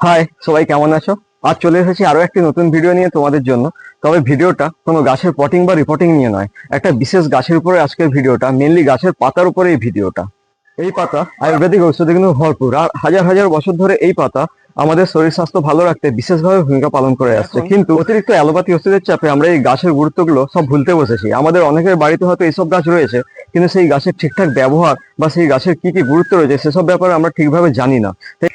High সবাই কেমন আছো? আজ চলে এসেছি আরও একটি নতুন ভিডিও নিয়ে তোমাদের জন্য। তবে ভিডিওটা কোনো গাছের পটিং বা রিপোর্টিং নিয়ে নয়। একটা বিশেষ গাছের উপরে আজকের ভিডিওটা মেনলি গাছের পাতার উপরে এই ভিডিওটা। এই পাতা আয়ুর্বেদিক ঔষধে কিন্তু ভরপুর। আর হাজার হাজার বছর ধরে এই পাতা আমাদের শরীর স্বাস্থ্য ভালো রাখতে বিশেষভাবে ভূমিকা পালন করে আসছে। কিন্তু অতিরিক্ত অ্যালোপ্যাথি ওষুধের চাপে আমরা এই গাছের গুরুত্বগুলো সব ভুলতে বসেছি। আমাদের অনেকের বাড়িতে হয়তো এইসব গাছ রয়েছে কিন্তু সেই গাছের ঠিকঠাক ব্যবহার বা সেই গাছের কি কি গুরুত্ব রয়েছে সেসব ব্যাপারে আমরা ঠিকভাবে জানি না। তাই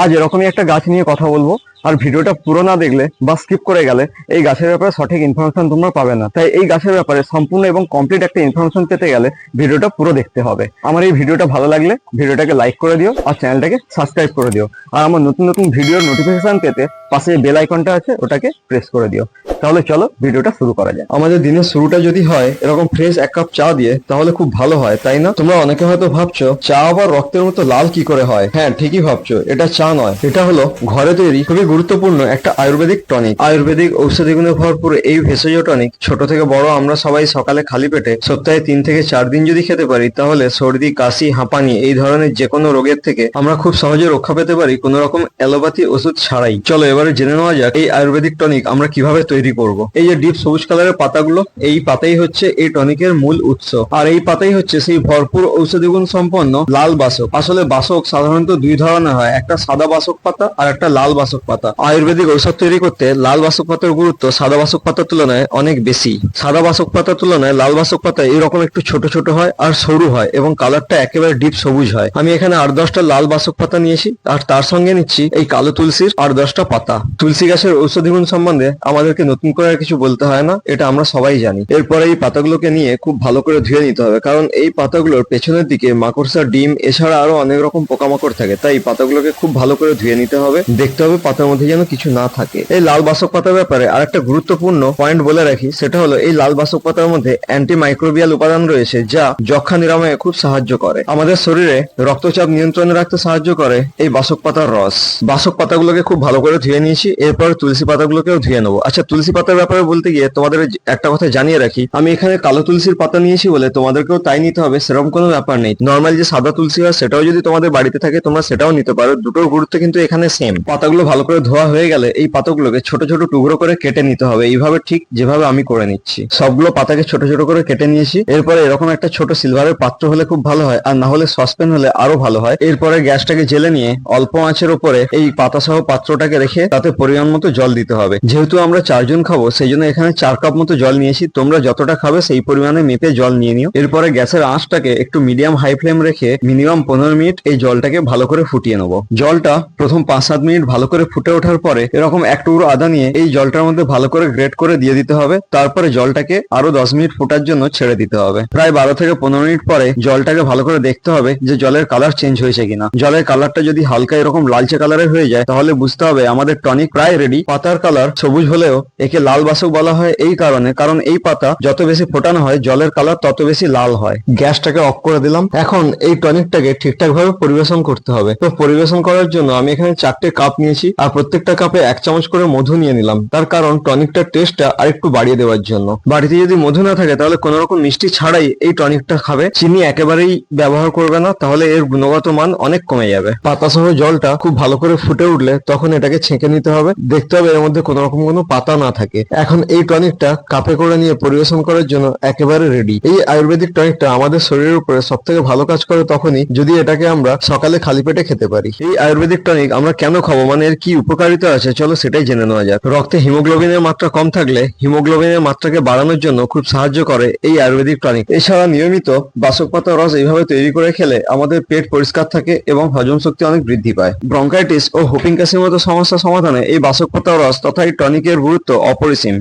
আজ এরকমই একটা গাছ নিয়ে কথা বলব। আর ভিডিওটা পুরো না দেখলে বা স্কিপ করে গেলে, এই গাছের ব্যাপারে সঠিক ইনফরমেশন তোমরা পাবে না। তাই এই গাছের ব্যাপারে সম্পূর্ণ এবং কমপ্লিট একটা ইনফরমেশন পেতে গেলে ভিডিওটা পুরো দেখতে হবে। আমার এই ভিডিওটা ভালো লাগলে ভিডিওটাকে লাইক করে দিও আর চ্যানেলটাকে সাবস্ক্রাইব করে দিও। আর আমার নতুন নতুন ভিডিওর নোটিফিকেশন পেতে পাশে বেল আইকনটা আছে, ওটাকে প্রেস করে দিও। তাহলে চলো ভিডিওটা শুরু করা যায় আমাদের দিনের শুরুটা যদি হয়, এরকম ফ্রেশ এক কাপ চা দিয়ে, তাহলে খুব ভালো হয়, তাই না? তোমরা অনেকে হয়তো ভাবছ, চা আবার রক্তের মতো লাল কি করে হয়? হ্যাঁ ঠিকই ভাবছ, এটা চা নয়। এটা হলো ঘরে তৈরি, খুবই গুরুত্বপূর্ণ একটা আয়ুর্বেদিক টনিক আয়ুর্বেদিক ঔষধি গুণে ভরপুর এই ভেষজ টনিক ছোট থেকে বড় আমরা সবাই সকালে খালি পেটে সপ্তাহে তিন থেকে চার দিন যদি খেতে পারি, তাহলে সর্দি, কাশি, হাঁপানি এই ধরনের যে কোনো রোগের থেকে আমরা খুব সহজে রক্ষা পেতে পারি কোনো রকম অ্যালোপ্যাথি ওষুধ ছাড়াই। চলো এবারে জেনে নেওয়া যাক, এই আয়ুর্বেদিক টনিক আমরা কীভাবে তৈরি করব। এই যে ডিপ সবুজ কালারের পাতাগুলো, এই পাতাই হচ্ছে এই টনিকের মূল উৎস। আর এই পাতাই হচ্ছে সেই ভরপুর ঔষধি গুণ সম্পন্ন লাল বাসক। আসলে বাসক সাধারণত দুই ধরনের হয়, একটা সাদা বাসক পাতা আর একটা লাল বাসক পাতা। আয়ুর্বেদিক ঔষধ তৈরি করতে লাল বাসক পাতার গুরুত্ব সাদা বাসক পাতার তুলনায় অনেক বেশি। সাদা বাসক পাতার তুলনায় লাল বাসক পাতা এরকম একটু ছোট ছোট হয় আর সরু হয় এবং কালারটা একেবারে ডিপ সবুজ হয়। আমি এখানে আট দশটা লাল বাসক পাতা নিয়েছি আর তার সঙ্গে নিচ্ছি এই কালো তুলসীর আট দশটা পাতা। তুলসী গাছের ঔষধি গুণ সম্বন্ধে আমাদেরকে নতুন করে আর কিছু বলতে হয় না, এটা আমরা সবাই জানি। এরপরে এই পাতাগুলোকে নিয়ে খুব ভালো করে ধুয়ে নিতে হবে, কারণ এই পাতাগুলোর পেছনের দিকে মাকড়সা ডিম, এছাড়া আরও অনেক রকম পোকামাকড় থাকে, তাই পাতাগুলোকে খুব ভালো করে ধুয়ে নিতে হবে। দেখতে হবে পাতার মধ্যে যেন কিছু না থাকে। এই লাল বাসক পাতার ব্যাপারে আরেকটা গুরুত্বপূর্ণ পয়েন্ট বলে রাখি, সেটা হলো এই লাল বাসক পাতার মধ্যে অ্যান্টি মাইক্রোবিয়াল উপাদান রয়েছে, যা যক্ষা নিরাময়ে খুব সাহায্য করে। আমাদের শরীরে রক্তচাপ নিয়ন্ত্রণে রাখতে সাহায্য করে এই বাসক পাতার রস। বাসক পাতাগুলোকে খুব ভালো করে ধুয়ে নিয়েছি, এরপর তুলসী পাতাগুলোকেও ধুয়ে নেব। আচ্ছা তুলসী পাতার ব্যাপারে বলতে গিয়ে তোমাদের একটা কথা জানিয়ে রাখি। আমি এখানে কালো তুলসীর পাতা নিয়েছি বলে তোমাদেরকেও তাই নিতে হবে, সেরকম কোনো ব্যাপার নেই। নর্মাল যে সাদা তুলসী হয়, সেটাও যদি তোমাদের বাড়িতে থাকে, তোমরা সেটাও নিতে পারো। দুটোর গুরুত্ব কিন্তু এখানে সেম পাতাগুলো ভালো করে ধোয়া হয়ে গেলে এই পাতাগুলোকে ছোট ছোট টুকরো করে কেটে নিতে হবে। এইভাবে ঠিক যেভাবে আমি করে নিচ্ছি। সবগুলো পাতাকে ছোট ছোট করে কেটে নিয়েছি। এরপরে এরকম একটা ছোট সিলভারের পাত্র হলে খুব ভালো হয়, আর না হলে সসপেন হলে আরও ভালো হয়। এরপরে গ্যাসটাকে জেলে নিয়ে অল্প আঁচের উপরে এই পাতা সহ পাত্রটাকে রেখে তাতে পরিমাণ মতো জল দিতে হবে। যেহেতু আমরা চারজন খাব, সেই জন্য এখানে চার কাপ মতো জল নিয়েছি। তোমরা যতটা খাবে সেই পরিমাণে মেপে জল নিয়ে নিও। এরপরে গ্যাসের আঁচটাকে একটু মিডিয়াম হাই ফ্লেম রেখে মিনিমাম পনেরো মিনিট এই জলটাকে ভালো করে ফুটিয়ে নেব। জলটা প্রথম পাঁচ সাত মিনিট ভালো করে ফুটে ওঠার পরে এরকম এক টুকরো আদা নিয়ে এই জলটার মধ্যে ভালো করে গ্রেট করে দিয়ে দিতে হবে। তারপরে জলটাকে আরও দশ মিনিট ফোটার জন্য ছেড়ে দিতে হবে। প্রায় বারো থেকে পনেরো মিনিট পরে জলটাকে ভালো করে দেখতে হবে যে জলের কালার চেঞ্জ হয়েছে কিনা। জলের কালারটা যদি হালকা এরকম লালচে কালারের হয়ে যায়, তাহলে বুঝতে হবে আমাদের টনিক প্রায় রেডি। পাতার কালার সবুজ হলেও একে লাল বাসক বলা হয় এই কারণে, কারণ এই পাতা যত বেশি ফোটানো হয়, জলের কালার তত বেশি লাল হয়। গ্যাসটাকে অফ করে দিলাম। এখন এই টনিকটাকে ঠিকঠাক ভাবে পরিবেশন করতে হবে। তো পরিবেশন করার জন্য আমি এখানে চারটে কাপ নিয়েছি আর প্রত্যেকটা কাপে এক চামচ করে মধু নিয়ে নিলাম। তার কারণ টনিকটার টেস্টটা আরেকটু বাড়িয়ে দেওয়ার জন্য। বাড়িতে যদি মধু না থাকে, তাহলে কোনো রকম মিষ্টি ছাড়াই এই টনিকটা খাবে। চিনি একেবারেই ব্যবহার করবে না, তাহলে এর গুণগত মান অনেক কমে যাবে। পাতা সহ জলটা খুব ভালো করে ফুটে উঠলে তখন এটাকে ছেঁকে নিতে হবে। দেখতে হবে এর মধ্যে কোনো রকম কোনো পাতা না থাকে। এখন এই টনিকটা কাপে করে নিয়ে পরিবেশন করার জন্য একেবারে রেডি এই আয়ুর্বেদিক টনিকটা আমাদের শরীরের উপরে সব থেকে ভালো কাজ করে তখনই যদি এটাকে আমরা সকালে খালি পেটে খেতে পারি। এই আয়ুর্বেদিক টনিক আমরা কেন খাব? মানে এর কি উপকারিতা আছে? চলো সেটাই জেনে নেওয়া যাক। রক্তে হিমোগ্লোবিনের মাত্রা কম থাকলে হিমোগ্লোবিনের মাত্রাকে বাড়ানোর জন্য খুব সাহায্য করে এই আয়ুর্বেদিক টনিক। এছাড়া নিয়মিত বাসক পাতা রস এইভাবে তৈরি করে খেলে আমাদের পেট পরিষ্কার থাকে এবং হজম শক্তি অনেক বৃদ্ধি পায়। ব্রঙ্কাইটিস ও হোপিং কাশির মতো সমস্যা সমাধানে এই বাসক পাতা রস তথা এই টনিকের গুরুত্ব অপরিসীম।